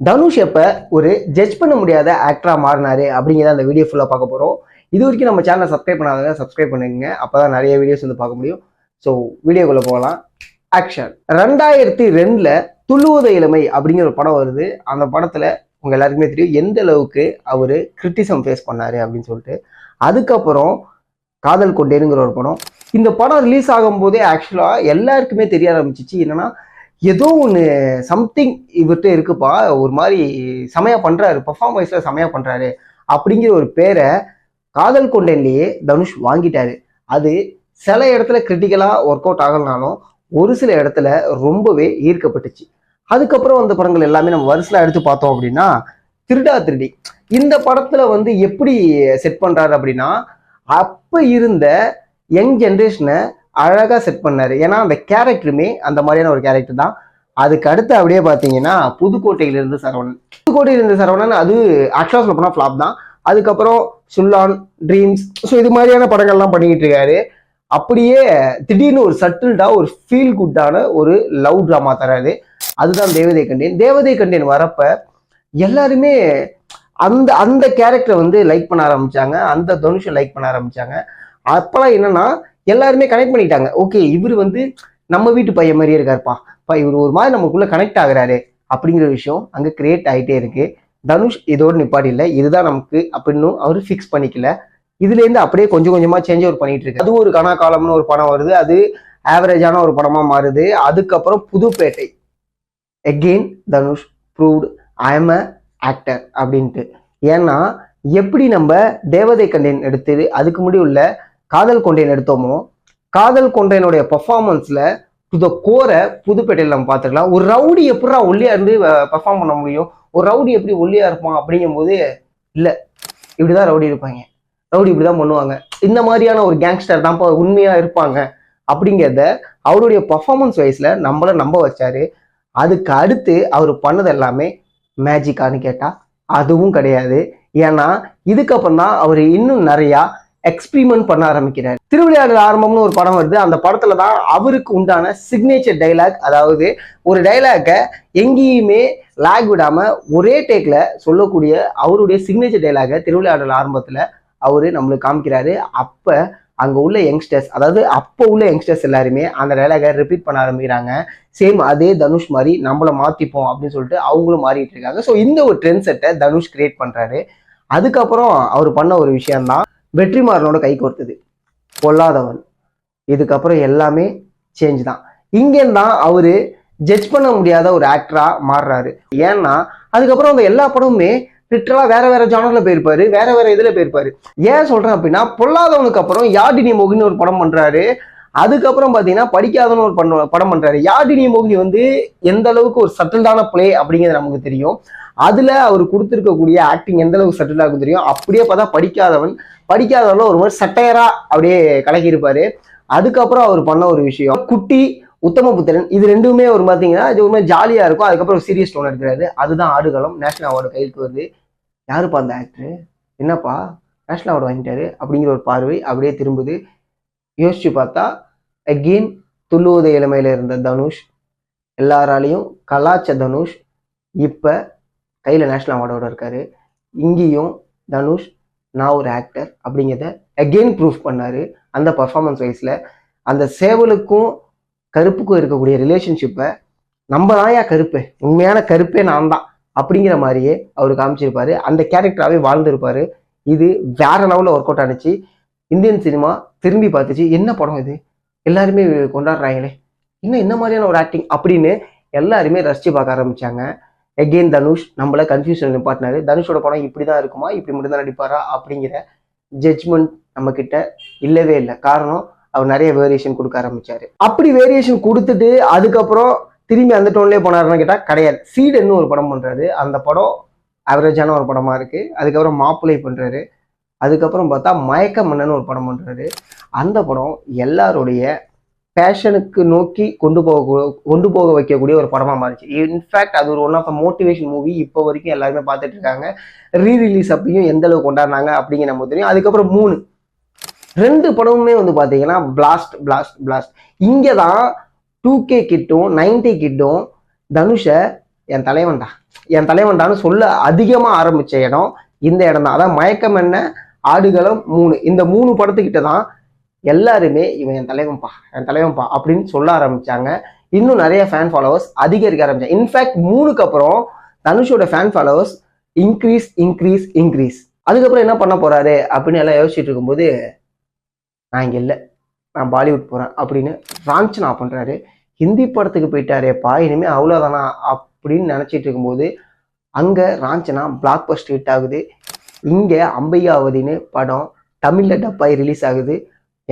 தனுஷ் எப்போ ஒரு ஜட்ஜ் பண்ண முடியாத ஆக்டராக மாறினாரு அப்படிங்கிறத அந்த வீடியோ ஃபுல்லாக பார்க்க போகிறோம் இது வரைக்கும் நம்ம சேனலை சப்ஸ்கிரைப் பண்ணாதவங்க சப்ஸ்கிரைப் பண்ணுங்க அப்போ தான் நிறைய வீடியோஸ் வந்து பார்க்க முடியும். ஸோ வீடியோக்குள்ளே போகலாம். ஆக்ஷன் ரெண்டாயிரத்தி ரெண்டில் துள்ளுவத இளமை அப்படிங்கிற ஒரு படம் வருது. அந்த படத்தில் உங்க எல்லாருக்குமே தெரியும். எந்த அளவுக்கு அவர் கிரிட்டிசம் ஃபேஸ் பண்ணார் அப்படின்னு சொல்லிட்டு. அதுக்கப்புறம் காதல் கொண்டேனுங்கிற ஒரு படம். இந்த படம் ரிலீஸ் ஆகும்போதே ஆக்சுவலாக எல்லாருக்குமே தெரிய ஆரம்பிச்சிச்சு. என்னென்னா ஏதோ ஒன்று சம்திங் இவர்கிட்ட இருக்குப்பா ஒரு மாதிரி செமையாக பண்ணுறாரு பர்ஃபார்ம் வைஸில் செமையாக பண்ணுறாரு அப்படிங்கிற ஒரு பேரை காதல் கொண்டேன்லயே தனுஷ் வாங்கிட்டாரு. அது சில இடத்துல கிரிட்டிக்கலாக ஒர்க் அவுட் ஆகலனாலும் ஒரு சில இடத்துல ரொம்பவே ஈர்க்கப்பட்டுச்சு. அதுக்கப்புறம் வந்த படங்கள் எல்லாமே நம்ம வரிசையில் எடுத்து பார்த்தோம் அப்படின்னா திருடா திருடி. இந்த படத்தில் வந்து எப்படி செட் பண்ணுறாரு அப்படின்னா அப்போ இருந்த யங் ஜென்ரேஷனை அழகாக செட் பண்ணார். ஏன்னா அந்த கேரக்டருமே அந்த மாதிரியான ஒரு கேரக்டர் தான். அதுக்கு அடுத்து அப்படியே பார்த்தீங்கன்னா புதுக்கோட்டையிலிருந்து சரவணன். புதுக்கோட்டையிலிருந்து சரவணன் அது ஆக்சுவலாக சொல்ல போனால் ஃப்ளாப் தான். அதுக்கப்புறம் சுல்லான் ட்ரீம்ஸ் ஸோ இது மாதிரியான படங்கள்லாம் பண்ணிக்கிட்டு இருக்காரு. அப்படியே திடீர்னு ஒரு சட்டில்டாக ஒரு ஃபீல் குட்டான ஒரு லவ் ட்ராமா தராது அதுதான் தேவதை கண்டேன். தேவதை கண்டேன் வரப்ப எல்லாருமே அந்த அந்த கேரக்டரை வந்து லைக் பண்ண ஆரம்பிச்சாங்க. அந்த தனுஷை லைக் பண்ண ஆரம்பிச்சாங்க. அப்போலாம் என்னன்னா எல்லாருமே கனெக்ட் பண்ணிட்டாங்க ஓகே இவர் வந்து நம்ம வீட்டு பையன் மாதிரியே இருக்காருப்பா. இப்போ இவர் ஒரு மாதிரி நமக்குள்ளே கனெக்ட் ஆகுறாரு அப்படிங்கிற விஷயம் அங்கே கிரியேட் ஆகிட்டே இருக்கு. தனுஷ் இதோடு நிப்பாடி இல்லை இதுதான் நமக்கு அப்படின்னு அவர் ஃபிக்ஸ் பண்ணிக்கல. இதுலேருந்து அப்படியே கொஞ்சம் கொஞ்சமாக சேஞ்ச் ஓவர் பண்ணிட்டு இருக்கு அது ஒரு கனா காலம்னு ஒரு படம் வருது. அது ஆவரேஜான ஒரு படமாக மாறுது. அதுக்கப்புறம் Pudhupettai. Again Dhanush proved I am a actor அப்படின்ட்டு. ஏன்னா எப்படி நம்ம தேவதை கண்டேன் எடுத்து அதுக்கு முடிவுள்ள காதல் கொண்டேன் எடுத்தோமோ காதல் கொண்டேனுடைய பர்ஃபார்மன்ஸில் டு த கோரை புதுப்பேட்டையில் நம்ம பார்த்துக்கலாம். ஒரு ரவுடி எப்படா ஒல்லியா இருந்து பர்ஃபார்ம் பண்ண முடியும்? ஒரு ரவுடி எப்படி ஒல்லியா இருப்பான் அப்படிங்கும்போது இப்படி தான் ரவுடி இருப்பாங்க. ரவுடி இப்படி தான் பண்ணுவாங்க. இந்த மாதிரியான ஒரு கேங்ஸ்டர் தான் உண்மையாக இருப்பாங்க. அப்படிங்கிறத அவருடைய பர்ஃபார்மன்ஸ் வைஸில் நம்மளை நம்ப வச்சாரு. அதுக்கு அடுத்து அவர் பண்ணது எல்லாமே மேஜிக்கான்னு கேட்டால் அதுவும் கிடையாது. ஏன்னா இதுக்கப்புறம் தான் அவர் இன்னும் நிறையா எக்ஸ்பிரிமெண்ட் பண்ண ஆரம்பிக்கிறார். திருவிளையாடல் ஆரம்பம்னு ஒரு படம் வருது. அந்த படத்துல தான் அவருக்கு உண்டான சிக்னேச்சர் டைலாக் அதாவது ஒரு டைலாக எங்கேயுமே லாக் விடாம ஒரே டேக்ல சொல்லக்கூடிய அவருடைய சிக்னேச்சர் டைலாக திருவிளையாடல் ஆரம்பத்துல அவரு நம்மளுக்கு காமிக்கிறாரு. அப்ப அங்க உள்ள யங்ஸ்டர்ஸ் அதாவது அப்போ உள்ள யங்ஸ்டர்ஸ் எல்லாருமே அந்த டைலாகை ரிப்பீட் பண்ண ஆரம்பிக்கிறாங்க. சேம் அதே தனுஷ் மாதிரி நம்மளை மாத்திப்போம் அப்படின்னு சொல்லிட்டு அவங்களும் மாறிட்டு இருக்காங்க. ஸோ இந்த ஒரு ட்ரெண்ட் செட்டை தனுஷ் கிரியேட் பண்றாரு. அதுக்கப்புறம் அவர் பண்ண ஒரு விஷயம்தான் வெற்றிமாறனோட கை கோர்த்தது. பொல்லாதவன். இதுக்கப்புறம் எல்லாமே சேஞ்ச் தான். இங்கேருந்து தான் அவரு ஜட்ஜ் பண்ண முடியாத ஒரு ஆக்டரா மாறுறாரு. ஏன்னா அதுக்கப்புறம் அந்த எல்லா படமுமே லிட்டரலா வேற வேற ஜானர்ல போயிருப்பாரு வேற வேற இதுல போயிருப்பாரு. ஏன் சொல்றேன் அப்படின்னா பொல்லாதவனுக்கு அப்புறம் யாடினி மோகினி ஒரு படம் பண்றாரு அதுக்கப்புறம் பார்த்தீங்கன்னா படிக்காதவன் ஒரு பண்ண படம் பண்றாரு. யாடினி மோகினி வந்து எந்த அளவுக்கு ஒரு சட்டில்டான பிளே அப்படிங்கிறது நமக்கு தெரியும். அதுல அவர் கொடுத்துருக்கக்கூடிய ஆக்டிங் எந்த அளவுக்கு சட்டில் ஆகும் தெரியும். அப்படியே பார்த்தா படிக்காதவன் படிக்காதவன்ல ஒரு மாதிரி சட்டையரா அப்படியே கலக்கியிருப்பாரு. அதுக்கப்புறம் அவர் பண்ண ஒரு விஷயம் குட்டி உத்தமபுத்திரன் இது ரெண்டுமே ஒரு பார்த்தீங்கன்னா இது ஒரு மாதிரி ஜாலியா இருக்கும். அதுக்கப்புறம் சீரியஸ் டோன் எடுக்கிறாரு. அதுதான் ஆடுகளம். நேஷனல் அவார்டு கைக்கு வருது. யாருப்பா அந்த ஆக்டர் என்னப்பா? நேஷனல் அவார்டு வாங்கிட்டாரு அப்படிங்கிற ஒரு பார்வை அப்படியே திரும்புது. யோசிச்சு பார்த்தா அகெயின் துள்ளுவத இளமையில் இருந்த தனுஷ் எல்லாராலையும் கலாச்ச தனுஷ் இப்போ கையில் நேஷ்னல் அவார்டோடு இருக்காரு. இங்கேயும் தனுஷ் நான் ஒரு ஆக்டர் அப்படிங்கிறத அகெயின் ப்ரூஃப் பண்ணார். அந்த பர்ஃபார்மன்ஸ் வைஸில் அந்த சேவலுக்கும் கருப்புக்கும் இருக்கக்கூடிய ரிலேஷன்ஷிப்பை நம்ம தான்யா கருப்பு? உண்மையான கருப்பே நான் தான் அப்படிங்கிற மாதிரியே அவர் காமிச்சிருப்பாரு. அந்த கேரக்டராகவே வாழ்ந்திருப்பாரு. இது வேற லெவலில் ஒர்க் அவுட் ஆனிச்சு. இந்தியன் சினிமா திரும்பி பார்த்துச்சு. என்ன படம் இது? எல்லாருமே கொண்டாடுறாங்களே. இன்னும் என்ன மாதிரியான ஒரு ஆக்டிங் அப்படின்னு எல்லாருமே ரசிச்சு பார்க்க ஆரம்பித்தாங்க எகெயின் தனுஷ் நம்மள கன்ஃபியூஷன் நிப்பாட்டினாரு. தனுஷோட படம் இப்படி தான் இருக்குமா? இப்படி மட்டும் தான் நடிப்பாரா? அப்படிங்கிற ஜட்ஜ்மெண்ட் நம்மக்கிட்ட இல்லவே இல்லை. காரணம் அவர் நிறைய வேரியேஷன் கொடுக்க ஆரம்பிச்சாரு. அப்படி வேரியேஷன் கொடுத்துட்டு அதுக்கப்புறம் திரும்பி அந்த டோன்லேயே போனாருன்னு கேட்டால் கிடையாது. சீடுன்னு ஒரு படம் பண்ணுறாரு அந்த படம் ஆவரேஜான ஒரு படமாக இருக்குது அதுக்கப்புறம் மாப்பிள்ளை பண்ணுறாரு அதுக்கப்புறம் பார்த்தா மயக்க மன்னன் ஒரு படம் பண்ணுறாரு அந்த படம் எல்லாருடைய பேஷனுக்கு நோக்கி கொண்டு போக கொண்டு போக வைக்கக்கூடிய ஒரு படமாக மாறிச்சு. இன்ஃபேக்ட் அது ஒரு ஒன் ஆஃப் மோட்டிவேஷன் மூவி இப்போ வரைக்கும் எல்லாருமே பார்த்துட்டு இருக்காங்க. ரீ ரிலீஸ் அப்பயும் எந்த அளவு கொண்டாடினாங்க அப்படிங்கிற நமக்கு தெரியும். அதுக்கப்புறம் மூணு. ரெண்டு படமுமே வந்து பார்த்தீங்கன்னா பிளாஸ்ட் பிளாஸ்ட் பிளாஸ்ட் இங்கே தான் டூ கே கிட்டும் நைன்டி கிட்டும் தனுஷை என் தலைவன்டா. என் தலைவன்டான்னு சொல்ல அதிகமாக ஆரம்பித்த இடம் இந்த இடம் தான். அதான் மயக்கம் என்ன ஆடுகளம் மூணு. இந்த மூணு படத்துக்கிட்ட தான் எல்லாருமே இவன் என் தலைவன்பா என் தலைவன்பா அப்படின்னு சொல்ல ஆரம்பிச்சாங்க. இன்னும் நிறைய ஃபேன் ஃபாலோவர்ஸ் அதிகரிக்க ஆரம்பிச்சாங்க. இன்ஃபேக்ட் மூணுக்கு அப்புறம் தனுஷோட fan followers increase increase increase அதுக்கப்புறம் என்ன பண்ண போறாரு அப்படின்னு எல்லாம் யோசிச்சுட்டு இருக்கும்போது நான் இங்கே இல்லை. நான் பாலிவுட் போறேன். அப்படின்னு ராஞ்சனா பண்றாரு. ஹிந்தி படத்துக்கு போயிட்டாரேப்பா இனிமே அவ்வளோதானா அப்படின்னு நினச்சிட்டு இருக்கும்போது அங்கே ராஞ்சனா பிளாக் பஸ்ட் ஹிட் ஆகுது. இங்கே அம்பையாவதின்னு படம் தமிழில் டப்பாய் ரிலீஸ் ஆகுது.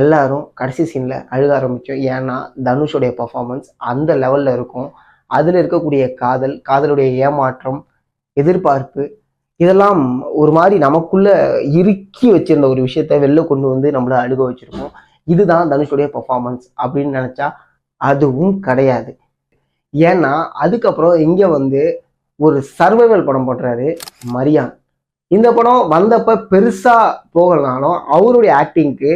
எல்லாரும் கடைசி சீனில் அழுக ஆரம்பித்தோம் ஏன்னா தனுஷோடைய பர்ஃபார்மன்ஸ் அந்த லெவலில் இருக்கும். அதில் இருக்கக்கூடிய காதல் காதலுடைய ஏமாற்றம் எதிர்பார்ப்பு இதெல்லாம் ஒரு மாதிரி நமக்குள்ளே இறுக்கி வச்சிருந்த ஒரு விஷயத்த வெளில கொண்டு வந்து நம்மளை அழுக வச்சுருக்கோம். இதுதான் தனுஷுடைய பர்ஃபார்மன்ஸ் அப்படின்னு நினச்சா அதுவும் கிடையாது. ஏன்னா அதுக்கப்புறம் இங்கே வந்து ஒரு சர்வைவல் படம் போடுறாரு மரியான். இந்த படம் வந்தப்ப பெருசாக போகலனாலும் அவருடைய ஆக்டிங்க்கு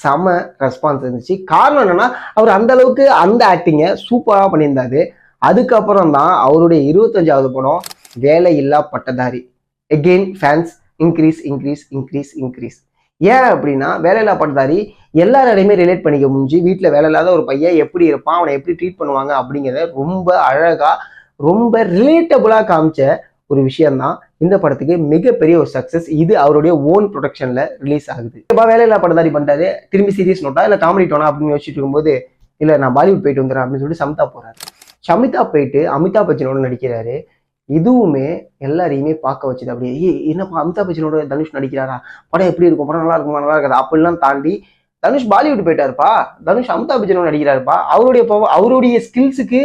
செம ரெஸ்பான்ஸ் இருந்துச்சு. காரணம் என்னென்னா அவர் அந்த அளவுக்கு அந்த ஆக்டிங்கை சூப்பராக பண்ணியிருந்தாரு. அதுக்கப்புறம் தான் அவருடைய இருபத்தஞ்சாவது படம் Velaiyilla Pattathari. Again fans increase increase increase increase ஏன் அப்படின்னா வேலையில்லா பட்டதாரி எல்லாரையுமே ரிலேட் பண்ணிக்க முடிஞ்சு வீட்டில் வேலை இல்லாத ஒரு பையன் எப்படி இருப்பான் அவனை எப்படி ட்ரீட் பண்ணுவாங்க அப்படிங்கிறத ரொம்ப அழகாக ரொம்ப ரிலேட்டபுளாக காமிச்ச ஒரு விஷயம்தான் இந்த படத்துக்கு மிகப்பெரிய ஒரு சக்சஸ் இது அவருடைய ஓன் ப்ரொடக்ஷன்ல ரிலீஸ் ஆகுது. இப்போ வேலையில்லா பட்டதாரி பண்ணிட்டாரு திரும்பி சீரியஸ் நோட்டா? இல்லை காமெடி டோனா? அப்படின்னு யோசிச்சுட்டு இருக்கும்போது இல்லை நான் பாலிவுட் போயிட்டு வந்துடுறேன் அப்படின்னு சொல்லிட்டு சமிதா போறாரு. சமிதா போயிட்டு அமிதாப் பச்சனோட நடிக்கிறாரு. இதுவுமே எல்லாரையுமே பார்க்க வச்சுது. அப்படியே ஏய் என்னப்பா அமிதாப் பச்சனோட தனுஷ் நடிக்கிறாரா? படம் எப்படி இருக்கும்? படம் நல்லா இருக்குமா? நல்லா இருக்காது? அப்படிலாம் தாண்டி தனுஷ் பாலிவுட் போயிட்டாருப்பா. தனுஷ் அமிதாப் பச்சனோட நடிக்கிறாருப்பா. அவருடைய அவருடைய ஸ்கில்ஸுக்கு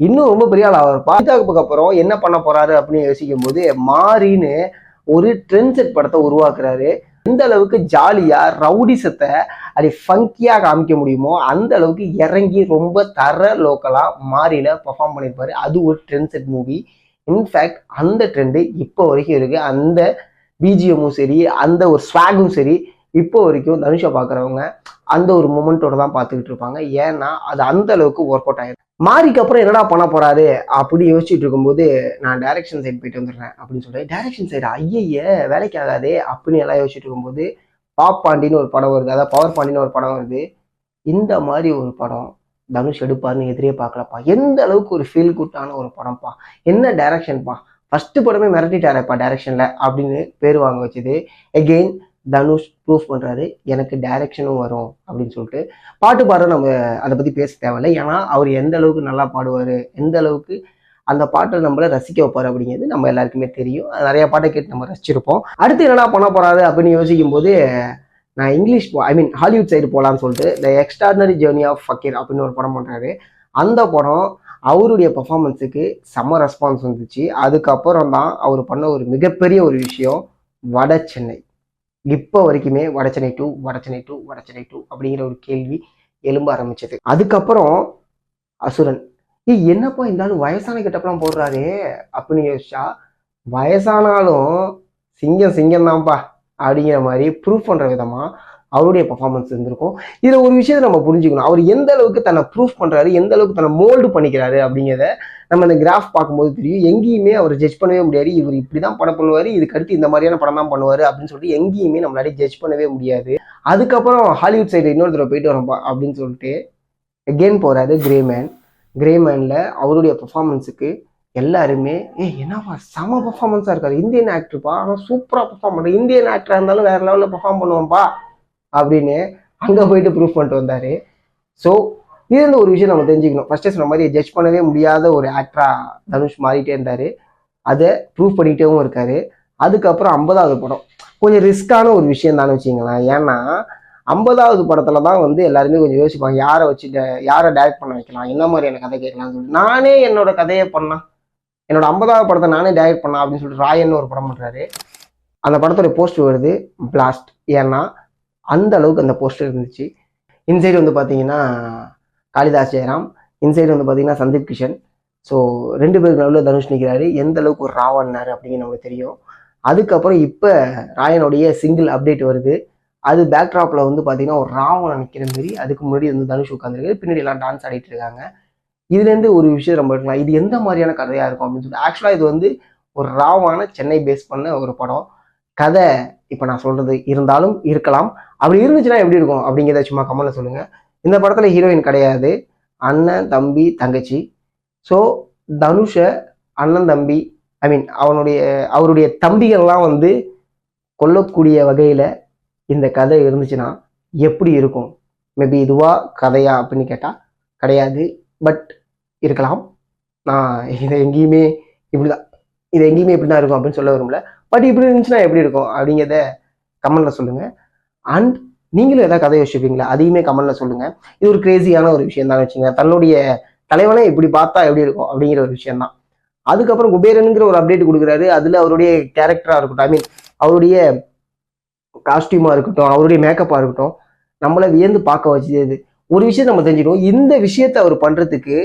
இன்னும் ரொம்ப பெரிய ஆள் ஆவார்ப்பா பாஜகவுக்கு அப்புறம் என்ன பண்ண போறாரு அப்படின்னு யோசிக்கும் போது மாறின்னு ஒரு ட்ரெண்ட் செட் படத்தை உருவாக்குறாரு. எந்த அளவுக்கு ஜாலியா ரவுடிசத்தை அதை ஃபங்கியா காமிக்க முடியுமோ அந்த அளவுக்கு இறங்கி ரொம்ப தர லோக்கலா மாறில பர்ஃபார்ம் பண்ணியிருப்பாரு. அது ஒரு trend set movie in fact அந்த ட்ரெண்டு இப்போ வரைக்கும் இருக்கு. அந்த பிஜிஎம்மும் சரி அந்த ஒரு ஸ்வாகும் சரி இப்போ வரைக்கும் தனுஷை பார்க்குறவங்க அந்த ஒரு மூமெண்ட்டோட தான் பார்த்துக்கிட்டு இருப்பாங்க. ஏன்னா அது அந்த அளவுக்கு ஒர்க் அவுட் ஆயிருக்கு. மாறிக்கு அப்புறம் என்னடா பண்ண போறாரு அப்படி யோசிச்சுட்டு இருக்கும்போது நான் டைரக்ஷன் சைடு போயிட்டு வந்துடுறேன் அப்படின்னு சொல்லிட்டு டைரக்ஷன் சைடு ஐயையே வேலைக்கு ஆகாதே அப்படின்னு எல்லாம் யோசிச்சுட்டு இருக்கும்போது பாப் பாண்டின்னு ஒரு படம் வருது. அதாவது பவர் பாண்டின்னு ஒரு படம் வருது. இந்த மாதிரி ஒரு படம் தனுஷ் எடுப்பாருன்னு எதிரே பார்க்கலப்பா. எந்த அளவுக்கு ஒரு ஃபீல் குட்டான ஒரு படம்ப்பா. என்ன டைரக்ஷன்ப்பா ஃபர்ஸ்ட் படமே மிரட்டிட்டாரப்பா டைரக்ஷன்ல அப்படின்னு பேர் வாங்க வச்சது. எகெயின் தனுஷ் ப்ரூஃப் பண்ணுறாரு எனக்கு டைரக்ஷனும் வரும் அப்படின்னு சொல்லிட்டு. பாட்டு பாட நம்ம அதை பற்றி பேச தேவையில்லை. ஏன்னா அவர் எந்த அளவுக்கு நல்லா பாடுவார் எந்த அளவுக்கு அந்த பாட்டை நம்மளை ரசிக்க வைப்பார் அப்படிங்கிறது நம்ம எல்லாருக்குமே தெரியும். நிறைய பாட்டை கேட்டு நம்ம ரசிச்சிருப்போம். அடுத்து என்னடா பண்ண போகிறாரு அப்படின்னு யோசிக்கும் போது நான் English I mean Hollywood side போகலான்னு சொல்லிட்டு the extraordinary journey of fakir அப்படின்னு ஒரு படம் பண்ணுறாரு அந்த படம் அவருடைய பர்ஃபாமன்ஸுக்கு செம்ம ரெஸ்பான்ஸ் வந்துச்சு. அதுக்கப்புறம் தான் அவர் பண்ண ஒரு மிகப்பெரிய ஒரு விஷயம் வட சென்னை. இப்போ வரைக்குமே வட டூ வட டூ வட டூ அப்படிங்கிற ஒரு கேள்வி எழும்ப ஆரம்பிச்சது. அதுக்கப்புறம் அசுரன் ஏ என்னப்பா இருந்தாலும் வயசான கிட்டப்பெல்லாம் போடுறாரே அப்படின்னு யோசிச்சா வயசானாலும் சிங்கம் சிங்கம் தான்ப்பா அப்படிங்கிற மாதிரி ப்ரூஃப் பண்ணுற விதமாக அவருடைய பர்ஃபார்மன்ஸ் இருந்திருக்கும். இதில் ஒரு விஷயத்தை நம்ம புரிஞ்சுக்கணும். அவர் எந்த அளவுக்கு தன்னை ப்ரூஃப் பண்ணுறாரு எந்த அளவுக்கு தன்னை மோல்டு பண்ணிக்கிறாரு அப்படிங்கிறத நம்ம இந்த கிராஃப் பார்க்கும்போது தெரியும். எங்கேயுமே அவர் ஜட்ஜ் பண்ணவே முடியாது. இவர் இப்படி தான் படம் பண்ணுவார். இதுக்கு அடுத்து இந்த மாதிரியான படம் தான் பண்ணுவார் அப்படின்னு சொல்லிட்டு எங்கேயுமே நம்மளால ஜட்ஜ் பண்ணவே முடியாது. அதுக்கப்புறம் ஹாலிவுட் சைடு இன்னொரு தடவை போயிட்டு வரோம்பா அப்படின்னு சொல்லிட்டு எகெயின் போகிறாரு கிரேமேன் கிரேமேனில் அவருடைய பர்ஃபார்மன்ஸுக்கு எல்லாருமே ஏ என்னப்பா செம பர்ஃபார்மன்ஸாக இருக்காரு. இந்தியன் ஆக்டர்ப்பா ஆனால் சூப்பராக பர்ஃபார்ம் பண்ணுற இந்தியன் ஆக்டராக இருந்தாலும் வேறு லெவலில் பர்ஃபார்ம் பண்ணுவோம்ப்பா அப்படின்னு அங்கே போயிட்டு ப்ரூவ் பண்ணிட்டு வந்தார். ஸோ இது இந்த ஒரு விஷயம் நம்ம தெரிஞ்சுக்கணும். ஃபர்ஸ்ட் சொன்ன மாதிரி ஜட்ஜ் பண்ணவே முடியாத ஒரு ஆக்டரா தனுஷ் மாறிட்டே இருந்தாரு. அதை ப்ரூவ் பண்ணிட்டேவும் இருக்காரு. அதுக்கப்புறம் ஐம்பதாவது படம். கொஞ்சம் ரிஸ்கான ஒரு விஷயம் தானே வச்சுங்களேன் ஏன்னா ஐம்பதாவது படத்துல தான் வந்து எல்லாருமே கொஞ்சம் யோசிப்பாங்க யாரை வச்சு யாரை டைரக்ட் பண்ண வைக்கலாம்? என்ன மாதிரியான கதை கேட்கலாம்னு சொல்லிட்டு. நானே என்னோட கதையை பண்ணா. என்னோட ஐம்பதாவது படத்தை நானே டைரக்ட் பண்ணா அப்படின்னு சொல்லிட்டு ராயன்னு ஒரு படம் பண்றாரு. அந்த படத்தோட போஸ்டர் வருது பிளாஸ்ட் ஏன்னா அந்த அளவுக்கு அந்த போஸ்டர் இருந்துச்சு. இன்சைடு வந்து பார்த்தீங்கன்னா காளிதாஸ் ஜெயராம். இன்சைடு வந்து பார்த்தீங்கன்னா சந்தீப் கிஷன். ஸோ ரெண்டு பேருக்கு நடுவில் தனுஷ் நிற்கிறாரு எந்த அளவுக்கு ஒரு ராவண்ணார் அப்படிங்கிற நமக்கு தெரியும். அதுக்கப்புறம் இப்போ ராயனுடைய சிங்கிள் அப்டேட் வருது. அது பேக்ட்ராப்பில் வந்து பார்த்தீங்கன்னா ஒரு ராவணன் நிற்கிற மாதிரி அதுக்கு முன்னாடி வந்து தனுஷ் உட்காந்துருக்கு பின்னாடி எல்லாம் டான்ஸ் ஆடிட்டு இருக்காங்க. இதுலேருந்து ஒரு விஷயம் நம்ம இருக்கலாம் இது எந்த மாதிரியான கதையாக இருக்கும் அப்படின்னு சொல்லிட்டு ஆக்சுவலாக இது வந்து ஒரு ராவான சென்னை பேஸ் பண்ண ஒரு படம். கதை இப்போ நான் சொல்கிறது இருந்தாலும் இருக்கலாம். அப்படி இருந்துச்சுன்னா எப்படி இருக்கும் அப்படிங்கிறத சும்மா கமலில் சொல்லுங்கள் இந்த படத்தில் ஹீரோயின் கிடையாது. அண்ணன் தம்பி தங்கச்சி. ஸோ தனுஷை அண்ணன் தம்பி ஐ மீன் அவனுடைய அவருடைய தம்பிகள்லாம் வந்து கொல்லக்கூடிய வகையில் இந்த கதை இருந்துச்சுன்னா எப்படி இருக்கும்? மேபி இதுவா கதையா அப்படின்னு கேட்டால் கிடையாது. பட் இருக்கலாம். நான் இதை எங்கேயுமே இப்படி தான் இது எங்கேயுமே இப்படி தான் இருக்கும் அப்படின்னு சொல்ல விரும்பல. பட் இப்படி இருந்துச்சுன்னா எப்படி இருக்கும் அப்படிங்கிறத கமெண்டில் சொல்லுங்கள் அண்ட் நீங்களும் ஏதாவது கதை யோசிப்பீங்களா? அதையுமே கமெண்ட்ல சொல்லுங்க. இது ஒரு கிரேசியான ஒரு விஷயம் தான் வச்சுங்க தன்னுடைய தலைவனை இப்படி பார்த்தா எப்படி இருக்கும் அப்படிங்கிற ஒரு விஷயம் தான். அதுக்கப்புறம் குபேரனுங்கிற ஒரு அப்டேட் கொடுக்குறாரு. அதுல அவருடைய கேரக்டரா இருக்கட்டும் ஐ மீன் அவருடைய காஸ்டியூமா இருக்கட்டும் அவருடைய மேக்கப்பா இருக்கட்டும் நம்மளை வியந்து பார்க்க வச்சது ஒரு விஷயம் நம்ம தெரிஞ்சுக்கணும். இந்த விஷயத்த அவர் பண்றதுக்கு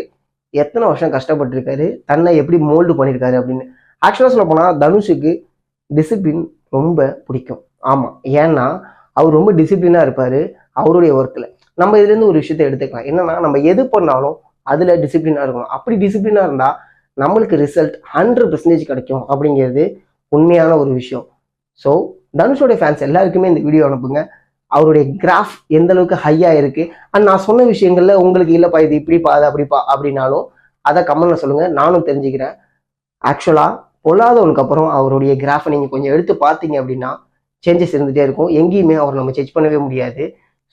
எத்தனை வருஷம் கஷ்டப்பட்டிருக்காரு? தன்னை எப்படி மோல்டு பண்ணியிருக்காரு அப்படின்னு. ஆக்சுவலாக சொல்ல போனால் தனுஷுக்கு டிசிப்ளின் ரொம்ப பிடிக்கும். ஆமாம் ஏன்னா அவர் ரொம்ப டிசிப்ளினாக இருப்பார் அவருடைய ஒர்க்கில் நம்ம இதுலேருந்து ஒரு விஷயத்தை எடுத்துக்கலாம். என்னன்னா நம்ம எது பண்ணாலும் அதில் டிசிப்ளினாக இருக்கணும். அப்படி டிசிப்ளினாக இருந்தால் நம்மளுக்கு ரிசல்ட் ஹண்ட்ரட் பர்சன்டேஜ் கிடைக்கும் அப்படிங்கிறது உண்மையான ஒரு விஷயம். ஸோ தனுஷோட ஃபேன்ஸ் எல்லாருக்குமே இந்த வீடியோ அனுப்புங்க. அவருடைய கிராஃப் எந்த அளவுக்கு ஹையாக இருக்குது அண்ட் நான் சொன்ன விஷயங்கள்ல உங்களுக்கு இல்லைப்பா இது இப்படிப்பா அது அப்படிப்பா அப்படின்னாலும் அதை கமெண்ட்ல சொல்லுங்கள் நானும் தெரிஞ்சுக்கிறேன். ஆக்சுவலாக பொல்லாதவனுக்கு அப்புறம் அவருடைய கிராஃபை நீங்கள் கொஞ்சம் எடுத்து பார்த்தீங்க அப்படின்னா சேஞ்சஸ் இருந்துகிட்டே இருக்கும். எங்கேயுமே அவர் நம்ம ஜட்ஜ் பண்ணவே முடியாது.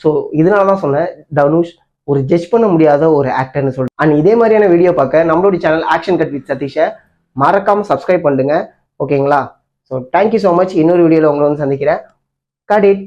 ஸோ இதனால தான் சொன்னேன் தனுஷ் ஒரு ஜட்ஜ் பண்ண முடியாத ஒரு ஆக்டர்னு சொல்லிட்டு. அண்ட் இதே மாதிரியான வீடியோ பார்க்க நம்மளுடைய சேனல் ஆக்ஷன் கட் வித் சதீஷை மறக்காமல் சப்ஸ்கிரைப் பண்ணுங்க. ஓகேங்களா ஸோ தேங்க்யூ ஸோ மச் இன்னொரு வீடியோவில் உங்களை வந்து சந்திக்கிறேன். Cut it